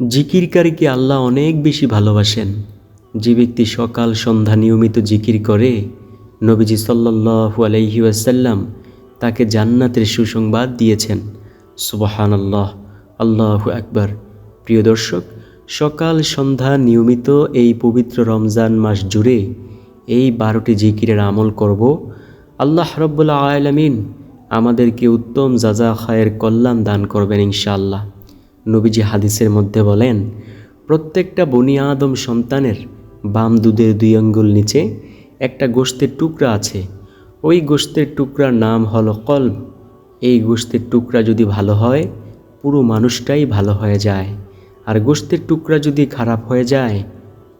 জিকিরকারীকে আল্লাহ অনেক বেশি ভালোবাসেন। যে ব্যক্তি সকাল সন্ধ্যা নিয়মিত জিকির করে, নবীজি সাল্লাল্লাহু আলাইহি ওয়াসাল্লাম তাকে জান্নাতের সুসংবাদ দিয়েছেন। সুবাহান আল্লাহ আল্লাহ আকবার। প্রিয় দর্শক, সকাল সন্ধ্যা নিয়মিত এই পবিত্র রমজান মাস জুড়ে এই বারোটি জিকিরের আমল করব। আল্লাহ রব্বুল্লা আলমিন আমাদেরকে উত্তম যাজা খায়ের কল্যাণ দান করবেন ইনশাআল্লাহ। নবীজি হাদিসের মধ্যে বলেন, প্রত্যেকটা বনি আদম সন্তানের বাম দুধের দুই আঙ্গুল নিচে একটা গোস্তের টুকরা আছে। ওই গোস্তের টুকরার নাম হলো কল্ব এই গোস্তের টুকরা যদি ভালো হয়, পুরো মানুষটাই ভালো হয়ে যায়। আর গোস্তের টুকরা যদি খারাপ হয়ে যায়,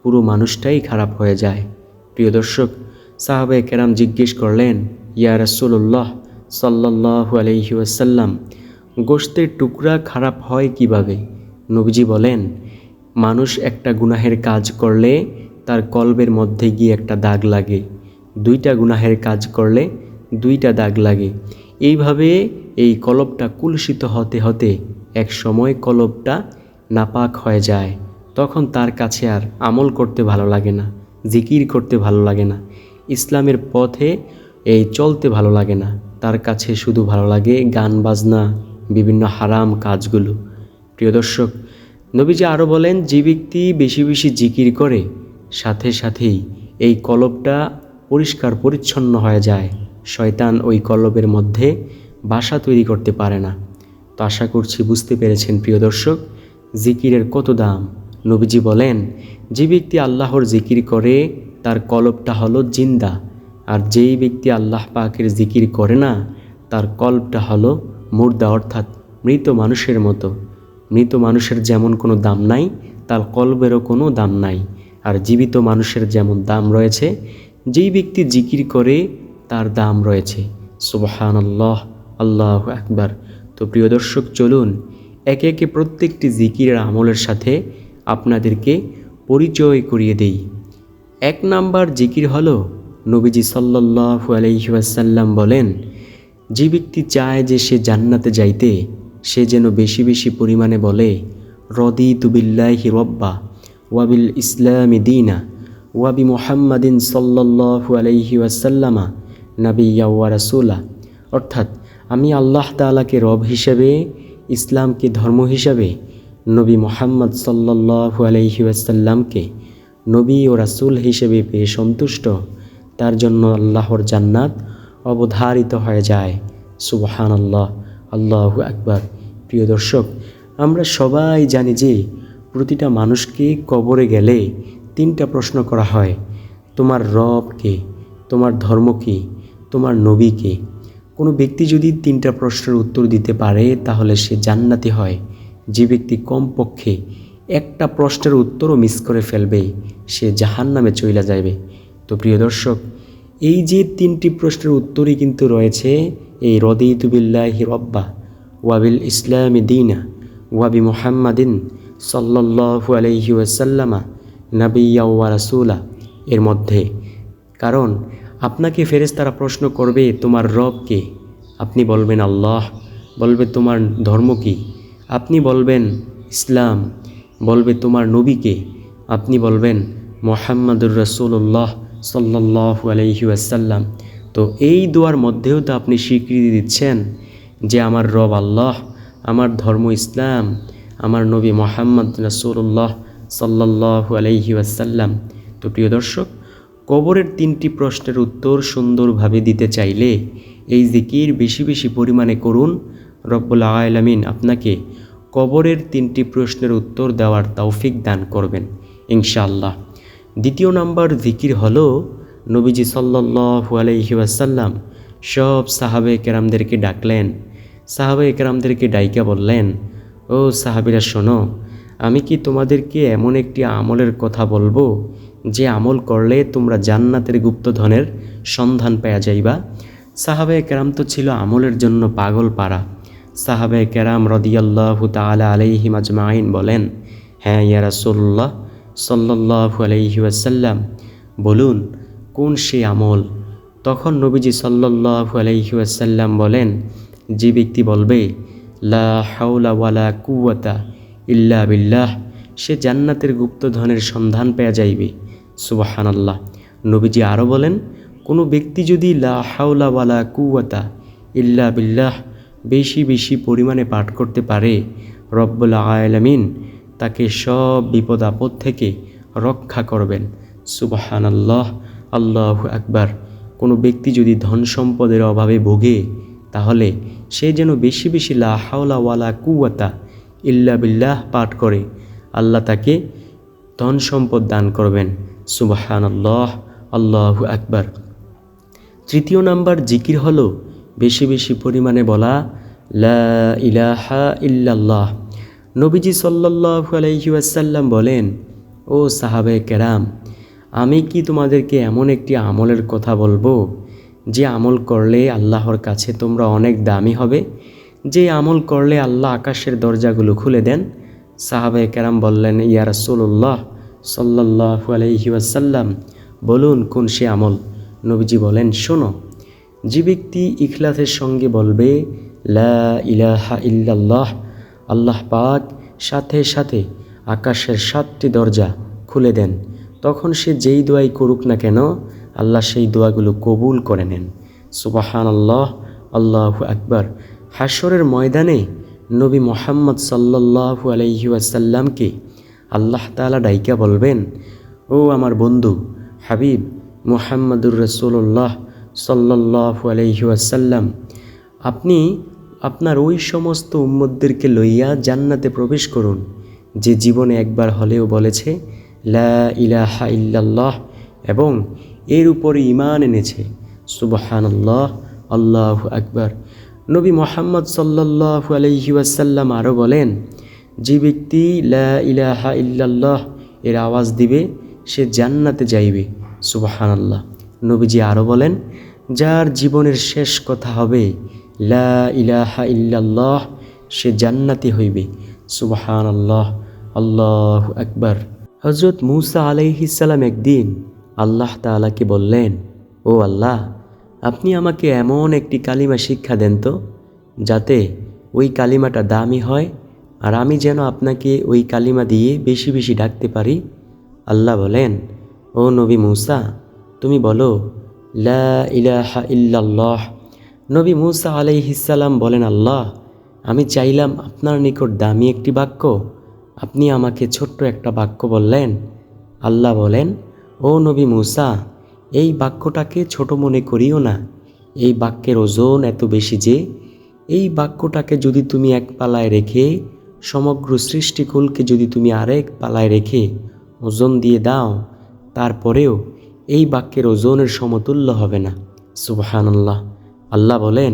পুরো মানুষটাই খারাপ হয়ে যায়। প্রিয় দর্শক সাহাবে কেরাম জিজ্ঞেস করলেন, ইয়া রাসুল্লাহ সাল্লাহু আলহি ওয়াসাল্লাম গোস্তের টুকরা খারাপ হয় কীভাবে? নবীজি বলেন, মানুষ একটা গুনাহের কাজ করলে তার কলবের মধ্যে গিয়ে একটা দাগ লাগে। দুইটা গুনাহের কাজ করলে দুইটা দাগ লাগে। এইভাবে এই কলবটা কুলসিত হতে হতে এক সময় কলবটা নাপাক হয়ে যায়। তখন তার কাছে আর আমল করতে ভালো লাগে না, জিকির করতে ভালো লাগে না, ইসলামের পথে এই চলতে ভালো লাগে না। তার কাছে শুধু ভালো লাগে গান বাজনা বিভিন্ন হারাম কাজগুলো। প্রিয় দর্শক, নবীজি আরও বলেন, যে ব্যক্তি বেশি বেশি জিকির করে, সাথে সাথেই এই কলবটা পরিষ্কার পরিচ্ছন্ন হয়ে যায়। শয়তান ওই কলবের মধ্যে বাসা তৈরি করতে পারে না। তো আশা করছি বুঝতে পেরেছেন, প্রিয় দর্শক, জিকিরের কত দাম। নবীজি বলেন, যে ব্যক্তি আল্লাহর জিকির করে, তার কলবটা হলো জিন্দা। আর যেই ব্যক্তি আল্লাহ পাকের জিকির করে না, তার কল্পটা হলো মুর্দা অর্থাৎ মৃত মানুষের মতো। মৃত মানুষের যেমন কোনো দাম নাই, তার কলবেরও কোনো দাম নাই। আর জীবিত মানুষের যেমন দাম রয়েছে, যেই ব্যক্তি জিকির করে, তার দাম রয়েছে। সুবহান আল্লাহ আল্লাহ একবার তো প্রিয় দর্শক, চলুন একে একে প্রত্যেকটি জিকিরের আমলের সাথে আপনাদেরকে পরিচয় করিয়ে দেই। এক নাম্বার জিকির হলো, নবীজি সাল্লাহু আলহিহাসাল্লাম বলেন যে ব্যক্তি চায় যে সে জান্নাতে যাইতে, সে যেন বেশি বেশি পরিমাণে বলে রদি তুবিল্লাহি রব্বা ওয়াবিল ইসলামি দিনা ওয়াবি মোহাম্মদিন সাল্লাহু আলহি ওয়াসাল্লামা নাবিয়া ওয়া রাসুলা। অর্থাৎ, আমি আল্লাহ তালাকে রব হিসাবে, ইসলামকে ধর্ম হিসাবে, নবী মোহাম্মদ সাল্লাহু আলহি ওয়াসাল্লামকে নবী ও রাসুল হিসেবে পেয়ে সন্তুষ্ট। তার জন্য আল্লাহর জান্নাত অবধারিত হয়ে যায়। সুবহান আল্লাহ আল্লাহ আকবার। প্রিয় দর্শক, আমরা সবাই জানি যে প্রতিটা মানুষকে কবরে গেলে তিনটা প্রশ্ন করা হয়। তোমার রব কে? তোমার ধর্ম কি? তোমার নবী কে? কোনো ব্যক্তি যদি তিনটা প্রশ্নের উত্তর দিতে পারে, তাহলে সে জান্নাতি হয়। যে ব্যক্তি কমপক্ষে একটা প্রশ্নের উত্তরও মিস করে ফেলবে, সে জাহান নামে চইলা যাবে তো প্রিয় দর্শক এই যে তিনটি প্রশ্নের উত্তরই কিন্তু রয়েছে, এই রদিতুবিল্লাহি রব্বা ওয়াবিল ইসলামী দিনা ওয়াবি মোহাম্মদিন সাল্লাহু আলহি ওয়াসাল্লামা নাবিয়া ওয়া রাসুলা। এর মধ্যে, কারণ আপনাকে ফেরেশতারা প্রশ্ন করবে, তোমার রব কে? আপনি বলবেন, আল্লাহ। বলবে, তোমার ধর্ম কি? আপনি বলবেন, ইসলাম। বলবে, তোমার নবীকে আপনি বলবেন, মোহাম্মদুর রসুল্লাহ সাল্লাহ আলহি আসাল্লাম তো এই দোয়ার মধ্যেও তো আপনি স্বীকৃতি দিচ্ছেন যে আমার রব আল্লাহ, আমার ধর্ম ইসলাম, আমার নবী মোহাম্মদ রসুল্লাহ সাল্লাহ আলহি আসাল্লাম তো প্রিয় দর্শক, কবরের তিনটি প্রশ্নের উত্তর সুন্দরভাবে দিতে চাইলে এই জিকির বেশি বেশি পরিমাণে করুন। রব্বুল আলামিন আপনাকে কবরের তিনটি প্রশ্নের উত্তর দেওয়ার তৌফিক দান করবেন, ইনশাআল্লাহ। দ্বিতীয় নাম্বার জিকির হল নবীজি সাল্লাহু আলহি ওয়াসাল্লাম সব সাহাবে কেরামদেরকে ডাকলেন। সাহাবে কেরামদেরকে ডাইকা বললেন, ও সাহাবিরা, শোনো, আমি কি তোমাদেরকে এমন একটি আমলের কথা বলব যে আমল করলে তোমরা জান্নাতের গুপ্তধনের সন্ধান পেয়া যাইবা? সাহাবে কেরাম তো ছিল আমলের জন্য পাগল পাড়া। সাহাবে কেরাম রদিয়াল্লাহু তালা আলাইহিম আজমাইন বলেন হ্যাঁ ইয়া রাসুল্লাহ সাল্লাহু আলাইহি ওয়াসাল্লাম বলুন, কোন সে আমল? তখন নবীজি সাল্লাহু আলাইহি ওয়াসাল্লাম বলেন, যে ব্যক্তি বলবে, লা হাওলা ওয়ালা কুওয়াতা ইল্লা বিল্লাহ, সে জান্নাতের গুপ্তধনের সন্ধান পেয়ে যাইবে। সুবাহান আল্লাহ নবীজি আরও বলেন, কোনো ব্যক্তি যদি লা হাওলা ওয়ালা কুয়াতা ইল্লা বিল্লাহ বেশি বেশি পরিমাণে পাঠ করতে পারে, রব্বুল আয়ালামিন তাকে সব বিপদ আপদ থেকে রক্ষা করবেন। সুবাহান আল্লাহ আল্লাহ আকবার। কোনো ব্যক্তি যদি ধন সম্পদের অভাবে ভোগে, তাহলে সে যেন বেশি বেশি লা হাওলা ওয়ালা কুয়াতা ইল্লা বিল্লাহ পাঠ করে। আল্লাহ তাকে ধন সম্পদ দান করবেন। সুবাহান আল্লাহ আল্লাহ আকবার। তৃতীয় নাম্বার জিকির হলো বেশি বেশি পরিমাণে বলা, লা ইলাহা ইল্লাল্লাহ। নবীজি সাল্লাল্লাহু আলাইহি ওয়াসাল্লাম বলেন, ও সাহাবে কেরাম, আমি কি তোমাদেরকে এমন একটি আমলের কথা বলব, যে আমল করলে আল্লাহর কাছে তোমরা অনেক দামি হবে? যে আমল করলে আল্লাহ আকাশের দরজাগুলো খুলে দেন? সাহাবে কেরাম বললেন, ইয়া রাসূলুল্লাহ সাল্লাল্লাহু আলাইহি ওয়াসাল্লাম, বলুন কোন সে আমল? নবীজি বলেন, শোনো, যে ব্যক্তি ইখলাসের সঙ্গে বলবে, লা ইলাহা ইল্লাল্লাহ আল্লাহ পাক সাথে সাথে আকাশের সাতটি দরজা খুলে দেন। তখন সে যেই দোয়াই করুক না কেন, আল্লাহ সেই দোয়াগুলো কবুল করে নেন। সুবাহান আল্লাহ আল্লাহ আকবার। হাসরের ময়দানে নবী মোহাম্মদ সাল্লাল্লাহু আলাইহি ওয়াসাল্লামকে আল্লাহ তাআলা ডাইকা বলবেন, ও আমার বন্ধু, হাবিব মুহাম্মদুর রসুল্লাহ সাল্লাল্লাহু আলাইহি ওয়াসাল্লাম, আপনি আপনার ওই সমস্ত উম্মদদেরকে লইয়া জান্নাতে প্রবেশ করুন, যে জীবনে একবার হলেও বলেছে, লা ইলাহা ইল্লাল্লাহ এবং এর উপরে ইমান এনেছে। সুবহানাল্লাহ, আল্লাহ আকবার। নবী মোহাম্মদ আলাইহি ওয়াসাল্লাম আরও বলেন, যে ব্যক্তি লা ইলাহা ইল্লাল্লাহ এর আওয়াজ দিবে, সে জান্নাতে যাইবে। সুবহানাল্লাহ। নবীজি আরও বলেন, যার জীবনের শেষ কথা হবে লা ইলাহা ইল্লাল্লাহ, সে জান্নাতি হইবে। সুবাহান আল্লাহ আল্লাহ আকবার। হজরত মুসা আলাইহিসাল্লাম একদিন আল্লাহ তাআলাকে বললেন, ও আল্লাহ, আপনি আমাকে এমন একটি কালিমা শিক্ষা দেন তো, যাতে ওই কালিমাটা দামি হয়, আর আমি যেন আপনাকে ওই কালিমা দিয়ে বেশি বেশি ডাকতে পারি? আল্লাহ বলেন, ও নবী মুসা, তুমি বলো, লা ইলাহা ইল্লাল্লাহ নবী মুসা আলাইহিসাল্লাম বলেন, আল্লাহ, আমি চাইলাম আপনার নিকট দামি একটি বাক্য। আপনি আমাকে ছোট্ট একটা বাক্য বললেন। আল্লাহ বলেন, ও নবী মুসা, এই বাক্যটাকে ছোট মনে করিও না। এই বাক্যের ওজন এত বেশি যে, এই বাক্যটাকে যদি তুমি এক পালায় রেখে, সমগ্র সৃষ্টিকুলকে যদি তুমি আরেক পালায় রেখে ওজন দিয়ে দাও, তারপরেও এই বাক্যের ওজনের সমতুল্য হবে না। সুবহানাল্লাহ। আল্লাহ বলেন,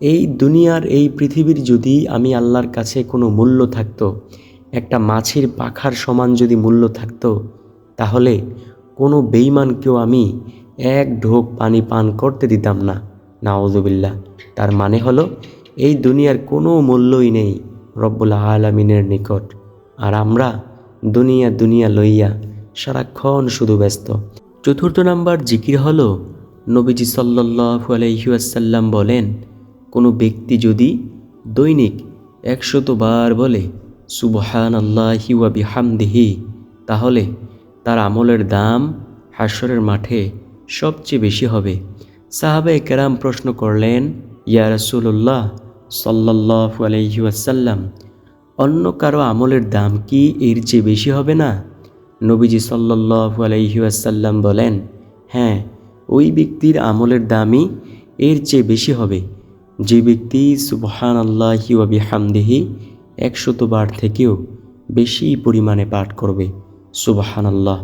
এই দুনিয়ার এই পৃথিবীর যদি আমি আল্লাহর কাছে কোনো মূল্য থাকতো, একটা মাছির পাখার সমান যদি মূল্য থাকতো, তাহলে কোনো বেইমানকেও আমি এক ঢোক পানি পান করতে দিতাম না। নাওজুবিল্লাহ তার মানে হলো, এই দুনিয়ার কোনো মূল্যই নেই রব্বুল আলমিনের নিকট। আর আমরা দুনিয়া দুনিয়া লইয়া সারাক্ষণ শুধু ব্যস্ত। চতুর্থ নাম্বার জিকির হলো নবীজি সাল্লাল্লাহু আলাইহি ওয়াসাল্লাম বলেন, কোনো ব্যক্তি যদি দৈনিক একশত বার বলে সুবহান আল্লাহি ওয়া বিহামদিহি তাহলে তার আমলের দাম হাসরের মাঠে সবচেয়ে বেশি হবে। সাহাবে কেরাম প্রশ্ন করলেন, ইয়া রাসূলুল্লাহ সাল্লাল্লাহু আলাইহি অন্য কারও আমলের দাম কি এর চেয়ে বেশি হবে না? নবীজি সাল্লাল্লাহু আলাইহি ওয়াসাল্লাম বলেন হ্যাঁ ওই ব্যক্তির আমলের দামই এর চেয়ে বেশি হবে। যে ব্যক্তি সুবহান আল্লাহি ওয়া বিহামদিহি একশত বার থেকেও বেশি পরিমাণে পাঠ করবে। সুবহান আল্লাহ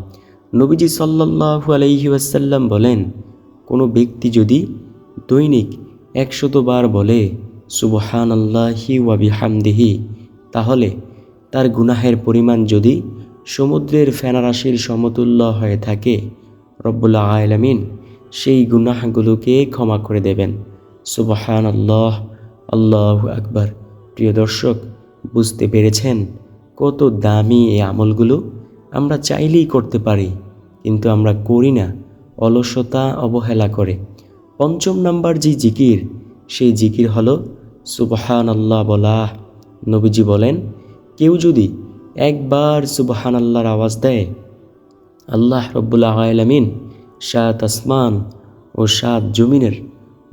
নবীজি সাল্লাল্লাহু আলাইহি ওয়াসাল্লাম বলেন, কোনো ব্যক্তি যদি দৈনিক একশত বার বলে সুবহান আল্লাহি ওয়া বিহামদিহি, তাহলে তার গুনাহের পরিমাণ যদি সমুদ্রের ফেনারাশির সমতুল্য হয়ে থাকে রব্বুল্লা আলামিন সেই গুনাহগুলোকে ক্ষমা করে দেবেন। সুবহান আল্লাহ আল্লাহ আকবার। প্রিয় দর্শক, বুঝতে পেরেছেন কত দামি এই আমলগুলো? আমরা চাইলেই করতে পারি, কিন্তু আমরা করি না। অলসতা অবহেলা করে। পঞ্চম নাম্বার যে জিকির, সেই জিকির হলো সুবহান আল্লাহ বলা। নবীজি বলেন, কেউ যদি একবার সুবহান আল্লাহর আওয়াজ দেয়, আল্লাহ রব্বুল্লাহ আলমিন সাত আসমান ও সাত জমিনের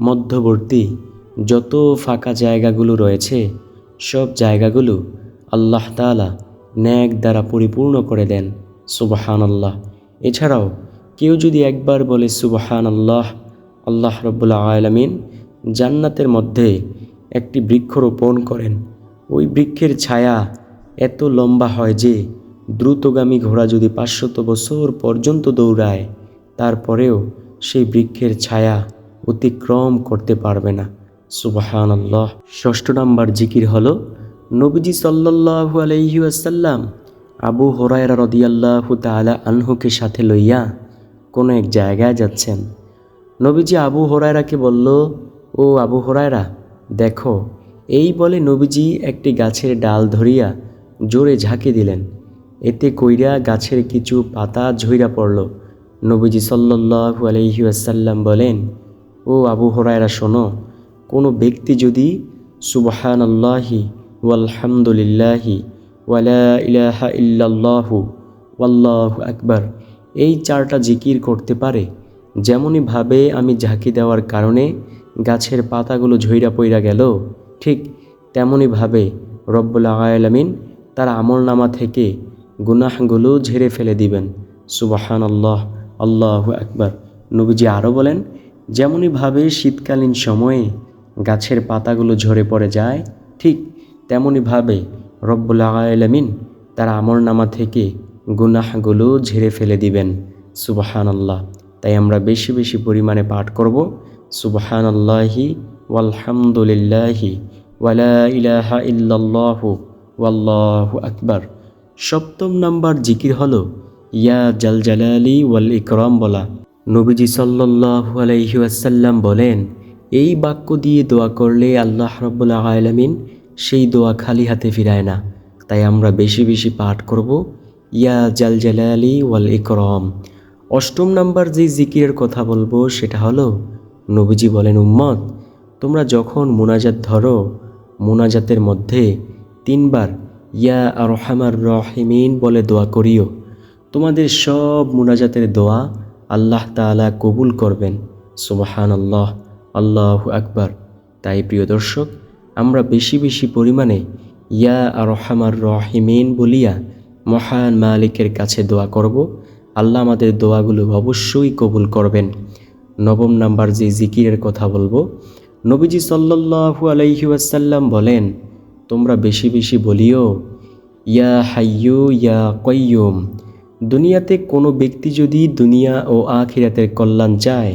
মধ্যবর্তী যত ফাঁকা জায়গাগুলো রয়েছে, সব জায়গাগুলো আল্লাহ তালা ন্যাক দ্বারা পরিপূর্ণ করে দেন সুবহান আল্লাহ এছাড়াও কেউ যদি একবার বলে সুবহান আল্লাহ আল্লাহ রব্বুল্লাহ আলমিন জান্নাতের মধ্যে একটি বৃক্ষরোপণ করেন, ওই বৃক্ষের ছায়া এত লম্বা হয় যে দ্রুতগামী ঘোড়া যদি পাঁচশত বছর পর্যন্ত দৌড়ায় তারপরেও সেই বৃক্ষের ছায়া অতিক্রম করতে পারবে না। সুবাহান আল্লাহ ষষ্ঠ নাম্বার জিকির হল, নবীজি সাল্লাহু আলহি আসাল্লাম আবু হরায়রা রদিয়াল্লাহু তালা আনহুকে সাথে লইয়া কোনো এক জায়গায় যাচ্ছেন। নবীজি আবু হরায়রাকে বলল, ও আবু হরায়রা, দেখো, এই বলে নবীজি একটি গাছের ডাল ধরিয়া জোরে ঝাঁকি দিলেন। এতে কইরা গাছের কিছু পাতা ঝইরা পড়ল। নবীজি সাল্লাহু আলহি আসাল্লাম বলেন, ও আবু হরায়রা, শোনো, কোনো ব্যক্তি যদি সুবহান আল্লাহি ওয়ালহামদুলিল্লাহি ওয়ালা ইলাহা ইল্লাল্লাহু, ওয়াল্লাহু আকবার, এই চারটা জিকির করতে পারে। যেমনইভাবে আমি ঝাঁকি দেওয়ার কারণে গাছের পাতাগুলো ঝইরা পইরা গেল, ঠিক তেমনইভাবে রব্বুল আলামিন তার আমল নামা থেকে গুনাহগুলো ঝেড়ে ফেলে দিবেন। সুবাহান আল্লাহ আল্লাহ আকবার। নবীজি আরও বলেন যেমনইভাবে শীতকালীন সময়ে গাছের পাতাগুলো ঝরে পড়ে যায়, ঠিক তেমনইভাবে রব্বুল আলামিন তার আমল নামা থেকে গুনাহগুলো ঝেড়ে ফেলে দিবেন। সুবাহান আল্লাহ তাই আমরা বেশি বেশি পরিমাণে পাঠ করব সুবাহান আল্লাহি ওয়ালহামদুলিল্লাহি ওয়ালা ইলাহা ইল্লাল্লাহু ওয়াল্লাহু আকবার। সপ্তম নাম্বার জিকির হলো ইয়া জাল জালালি ওয়াল ইকরাম বলা। নবীজি সাল্লাল্লাহু আলাইহি ওয়াসাল্লাম বলেন, এই বাক্য দিয়ে দোয়া করলে আল্লাহ রব্বুল্লাহ আলামিন সেই দোয়া খালি হাতে ফিরায় না। তাই আমরা বেশি বেশি পাঠ করব, ইয়া জাল জালালি ওয়াল ইকরম। অষ্টম নাম্বার যে জিকিরের কথা বলব সেটা হলো, নবীজি বলেন, উম্মত, তোমরা যখন মোনাজাত ধরো, মোনাজাতের মধ্যে তিনবার ইয়া আর রহমার রহিমিন বলে দোয়া করিও। তোমাদের সব মুনাজাতের দোয়া আল্লাহ তাআলা কবুল করবেন। সুবাহান আল্লাহ আল্লাহ আকবার। তাই প্রিয় দর্শক, আমরা বেশি বেশি পরিমাণে ইয়া রহমার রহিমিন বলিয়া মহান মালিকের কাছে দোয়া করব। আল্লাহ আমাদের দোয়াগুলো অবশ্যই কবুল করবেন। নবম নাম্বার যে জিকিরের কথা বলব, নবীজি সাল্লাল্লাহু আলাইহি ওয়াসাল্লাম বলেন, তোমরা বেশি বেশি বলিও, ইয়া হাইয়ু, ইয়া কয়্যুম দুনিয়াতে কোনো ব্যক্তি যদি দুনিয়া ও আখিরাতের কল্যাণ চায়,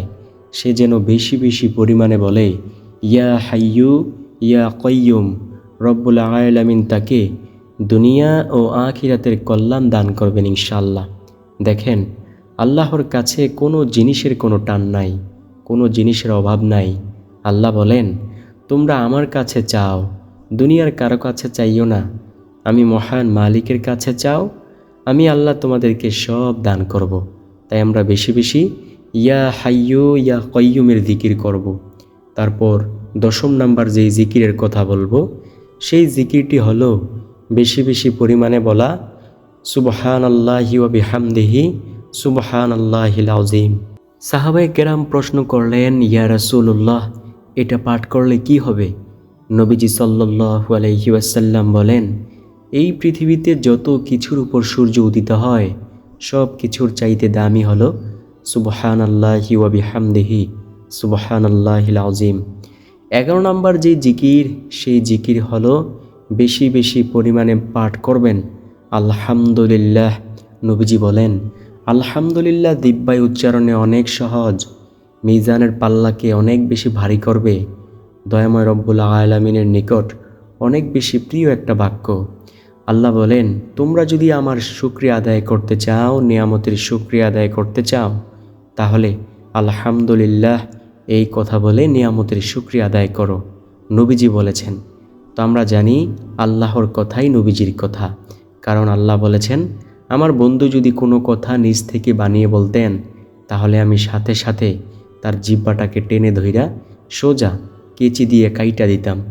সে যেন বেশি বেশি পরিমাণে বলে, ইয়া হাইয়ু ইয়া কয়্যুম রব্বুল আলামিন তাকে দুনিয়া ও আখিরাতের কল্যাণ দান করবেন ইনশাল্লাহ দেখেন, আল্লাহর কাছে কোনো জিনিসের কোনো টান নাই, কোনো জিনিসের অভাব নাই। আল্লাহ বলেন, তোমরা আমার কাছে চাও, দুনিয়ার কারও কাছে চাইও না। আমি মহান মালিকের কাছে চাও আমি আল্লাহ তোমাদেরকে সব দান করব। তাই আমরা বেশি বেশি ইয়া হাইয়ু ইয়া কয়্যুমের জিকির করব। তারপর দশম নাম্বার যেই জিকিরের কথা বলব, সেই জিকিরটি হলো বেশি বেশি পরিমাণে বলা সুবহান আল্লাহি বিহামদিহি সুবহান আল্লাহিল আযীম সাহাবাই কেরাম প্রশ্ন করলেন, ইয়া রাসূলুল্লাহ, এটা পাঠ করলে কি হবে নবীজি সাল্লাল্লাহু আলাইহি ওয়াসাল্লাম বলেন এই পৃথিবীতে যত কিছুর উপর সূর্য উদিত হয়, সব কিছুর চাইতে দামি হলো সুবহান আল্লাহি ওয়া বিহামদিহি সুবহান আল্লাহিল আযীম। এগারো নম্বর যে জিকির, সেই জিকির হলো বেশি বেশি পরিমাণে পাঠ করবেন। আলহামদুলিল্লাহ, নবীজি বলেন, আলহামদুলিল্লাহ দিব্যায় উচ্চারণে অনেক সহজ, মিজানের পাল্লাকে অনেক বেশি ভারী করবে। দয়াময় রব্বুল আলামিনের নিকট অনেক বেশি প্রিয় একটা বাক্য। আল্লাহ বলেন, তোমরা যদি আমার শুক্রিয়া আদায় করতে চাও, নিয়ামতের শুক্রিয়া আদায় করতে চাও, তাহলে আলহামদুলিল্লাহ এই কথা বলে নিয়ামতের শুক্রিয়া আদায় করো। নবীজি বলেছেন। তো আমরা জানি আল্লাহর কথাই নবীজির কথা। কারণ আল্লাহ বলেছেন, আমার বন্ধু যদি কোনো কথা নিজ থেকে বানিয়ে বলতেন, তাহলে আমি সাথে সাথে তার জিব্বাটাকে টেনে ধইরা সোজা কেচি দিয়ে কাইটা দিতাম।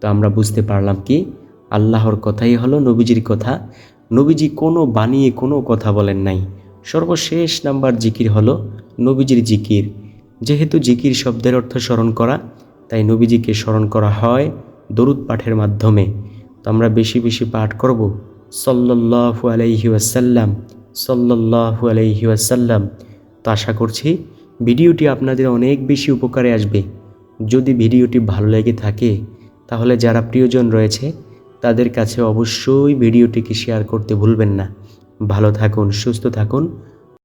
তো আমরা বুঝতে পারলাম কি? আল্লাহর কথাই হলো নবীজির কথা। নবীজি কোনো বানিয়ে কোনো কথা বলেন নাই। সর্বশেষ নাম্বার জিকির হলো নবীজির জিকির। যেহেতু জিকির শব্দের অর্থ স্মরণ করা, তাই নবীজিকে স্মরণ করা হয় দরুদ পাঠের মাধ্যমে। তো আমরা বেশি বেশি পাঠ করব। সল্লাহু আলাইহি ওয়াসাল্লাম সল্লাহু আলাইহি ওয়াসাল্লাম। তো আশা করছি ভিডিওটি আপনাদের অনেক বেশি উপকারে আসবে। যদি ভিডিওটি ভালো লেগে থাকে, তাহলে যারা প্রিয়জন রয়েছে তাদের কাছে অবশ্যই ভিডিওটিকে শেয়ার করতে ভুলবেন না। ভালো থাকুন সুস্থ থাকুন।